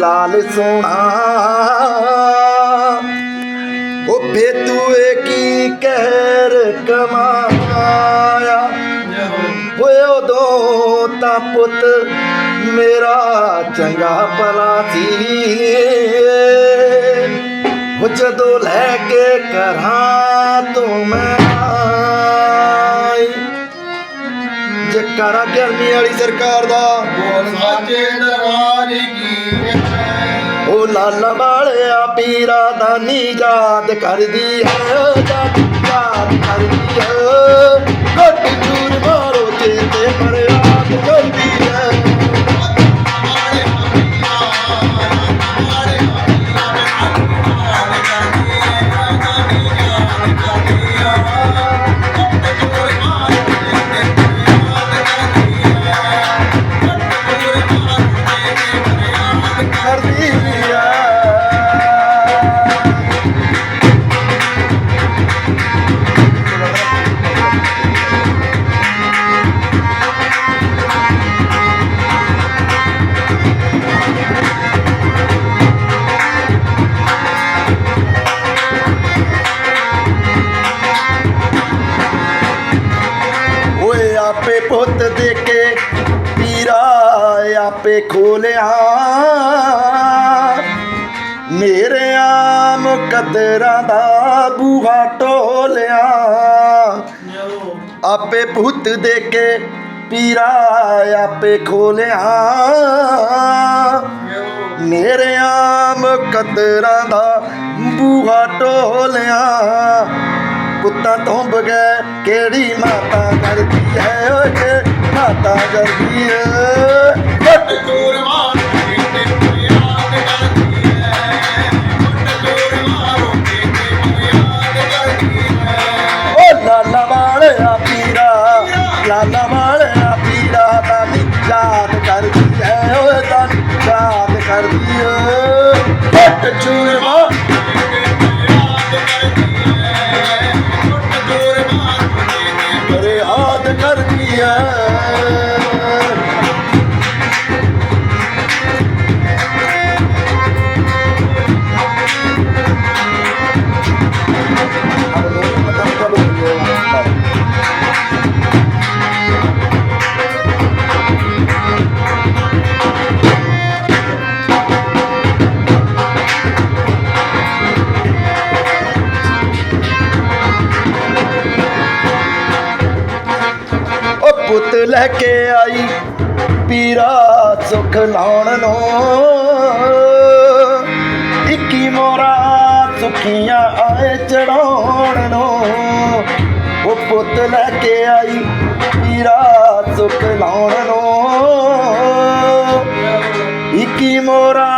ਲਾਲ ਸੋਹਣਾ। ਉਹ ਬੇਤੂਏ ਕੀ ਕਹਿਰ ਕਮਾਇਆ। ਓਏ ਉਦੋਂ ਤਾਂ ਪੁੱਤ ਮੇਰਾ ਚੰਗਾ ਭਲਾ ਸੀ। ਉਹ ਜਦੋਂ ਲੈ ਕੇ ਕਰਾਂ ਤੂੰ ਮੈਂ ਆਈ। ਜਕਾਰਾ ਗਰਮੀ ਵਾਲੀ ਸਰਕਾਰ ਦਾ। ਬੋਲ ਸਾਚੇ ਦਰਬਾਰ ਉਹ ਲਾਲ ਵਾਲਿਆ ਪੀਰਾ ਦਾਨੀ ਯਾਦ ਕਰਦੀ ਹੈ ਉਹ ਯਾਦ ਕਰਦੀ ਹੈ ਘੱਟ ਪੁੱਤ ਦੇ ਕੇ ਪੀਰਾ ਆਪੇ ਖੋਲਿਆ। ਮੇਰੇ ਆਮ ਕਦਰਾਂ ਦਾ ਬੂਹਾ ਟੋਲਿਆ। ਆਪੇ ਪੁੱਤ ਦੇ ਕੇ ਪੀਰਾ ਆਪੇ ਖੋਲਿਆ। ਮੇਰੇ ਆਮ ਕਦਰਾਂ ਦਾ ਬੂਹਾ ਟੋਲਿਆ। ਕੁੱਤਾ ਤੋਂ ਬਗੈਰ ਕਿਹੜੀ ਮਾਤਾ ਕਰਦੀ ਹੈ ਓਏ? ਕਿ ਮਾਤਾ ਕਰਦੀ ਹੈ। ਟੁੱਟ ਚੂਰ ਮਾਰ ਕੇ ਫਰਿਆਦ ਕਰਦੀ ਹੈ। ਟੁੱਟ ਚੂਰ ਮਾਰੋ ਕੇ ਫਰਿਆਦ ਕਰਦੀ ਹੈ ਓ ਲਾਲਾ ਵਾਲਿਆ ਲਾਲਾ ਵਾਲਿਆ ਦਾ ਨੀ ਯਾਦ ਕਰਦੀ ਹੈ ਓਏ ਤਾਂ ਯਾਦ ਕਰਦੀ ਹੈ। ਟੁੱਟ ਚੂਰਮਾ ਕਰਦੀ ਪੁੱਤ ਲੈ ਕੇ ਆਈ, ਪੀਰਾ ਸੁਖ ਲਾਉਣ ਨੂੰ। ਇੱਕੀ ਮੋਰਾ ਸੁਖੀਆਂ ਆਏ ਚੜਾਉਣ ਨੂੰ। ਉਹ ਪੁੱਤ ਲੈ ਕੇ ਆਈ, ਪੀਰਾ ਸੁਖ ਲਾਉਣ ਨੂੰ। ਇੱਕੀ ਮੋਰਾ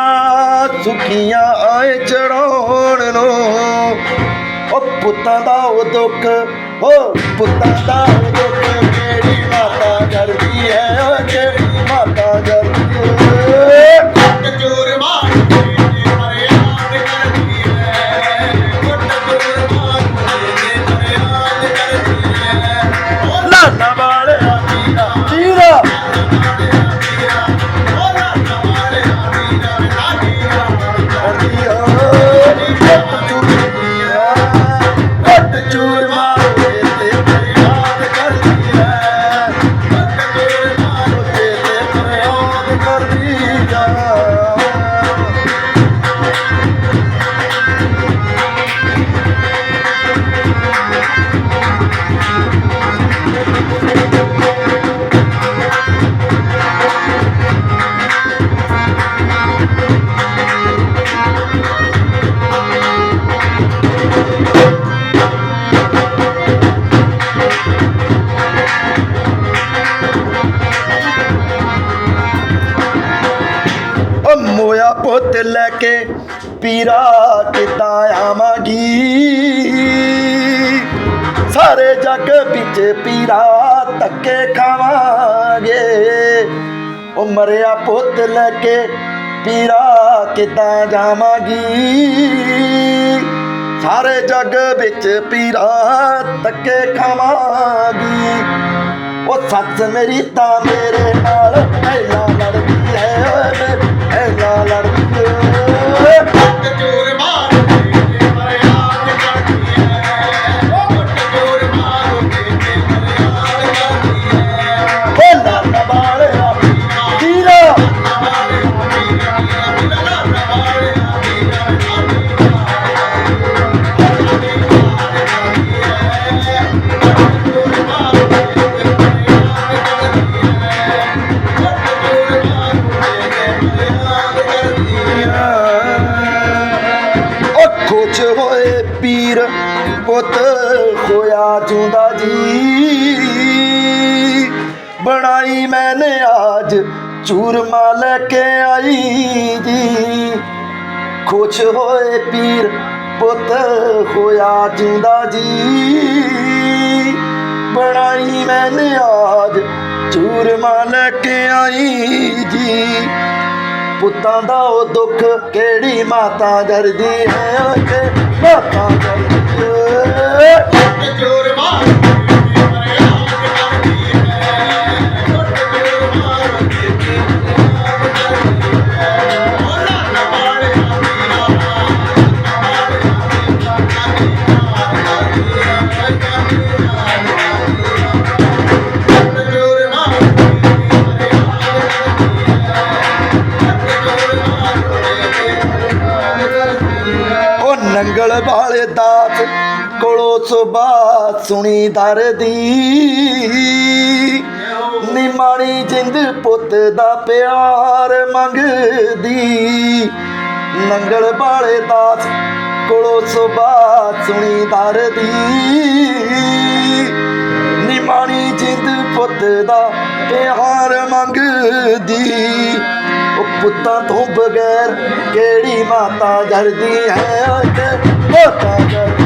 ਸੁਖੀਆਂ ਆਏ ਚੜਾਉਣ ਨੂੰ। ਉਹ ਪੁੱਤਾਂ ਦਾ ਉਹ ਦੁੱਖ, ਉਹ ਪੁੱਤਾਂ ਦਾ ਉਹ ਲੈ ਕੇ ਪੀਰਾ ਕਿੱਦਾਂ ਆਵਾਂਗੀ? ਸਾਰੇ ਜੱਗ ਵਿੱਚ ਪੀਰਾ ਧੱਕੇ ਖਾਵਾਂਗੇ। ਉਹ ਮਰਿਆ ਪੁੱਤ ਲੈ ਕੇ ਪੀਰਾ ਕਿੱਦਾਂ ਜਾਵਾਂਗੀ? ਸਾਰੇ ਜੱਗ ਵਿੱਚ ਪੀਰਾ ਧੱਕੇ ਖਾਵਾਂਗੀ। ਉਹ ਸੱਸ ਮੇਰੀ ਤਾਂ ਮੇਰੇ ਨਾਲ ਐਨਾ ਪੀਰ ਪੁੱਤ ਹੋਇਆ ਜੁੰਦਾ ਜੀ। ਬਣਾਈ ਮੈਨੇ ਆਜ ਚੂਰਮਾ ਲੈ ਕੇ ਆਈ ਜੀ। ਖੁਸ਼ ਹੋਏ ਪੀਰ ਪੁੱਤ ਹੋਇਆ ਜਿੰਦਾ ਜੀ। ਬਣਾਈ ਮੈਨੇ ਆਜ ਚੂਰਮਾ ਲੈ ਕੇ ਆਈ ਜੀ। ਪੁੱਤਾਂ ਦਾ ਉਹ ਦੁੱਖ ਕਿਹੜੀ ਮਾਤਾ ਦਰਦੀ ਹੈ ਓਏ ਨੰਗਲ ਵਾਲੇ ਦਾਤ ਕੋਲੋਂ ਸੁਬਾ ਸੁਣੀ ਦਰਦੀ। ਨਿਮਾਣੀ ਜਿੰਦ ਪੁੱਤ ਦਾ ਪਿਆਰ ਮੰਗਦੀ। ਨੰਗਲ ਵਾਲੇ ਦਾਤ ਕੋਲੋਂ ਸੁਬਾ ਸੁਣੀ ਦਰਦੀ। ਨਿਮਾਣੀ ਜਿੰਦ ਪੁੱਤ ਦਾ ਪਿਆਰ ਮੰਗਦੀ। ਉਹ ਪੁੱਤਾਂ ਤੋਂ ਬਗੈਰ ਕਿਹੜੀ ਮਾਤਾ ਕਰਦੀ ਹੈ ਓਏ ਮਾਤਾ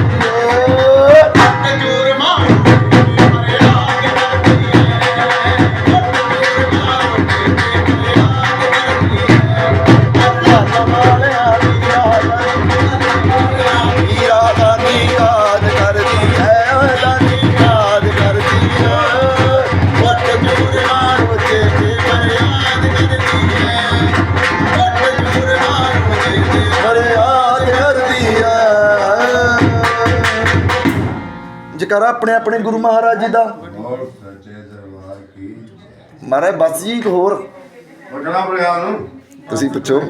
ਜਕਰਾ ਆਪਣੇ ਆਪਣੇ ਗੁਰੂ ਮਹਾਰਾਜ ਜੀ ਦਾ। ਹੋਰ ਸੱਚੇ ਦਰਬਾਰ ਕੀ ਜੈ। ਮਹਾਰਾਜ ਬਸ ਜੀ ਇੱਕ ਹੋਰ। ਬਟਣਾ ਬੜਿਆ ਨੂੰ ਤੁਸੀਂ ਪੁੱਛੋ।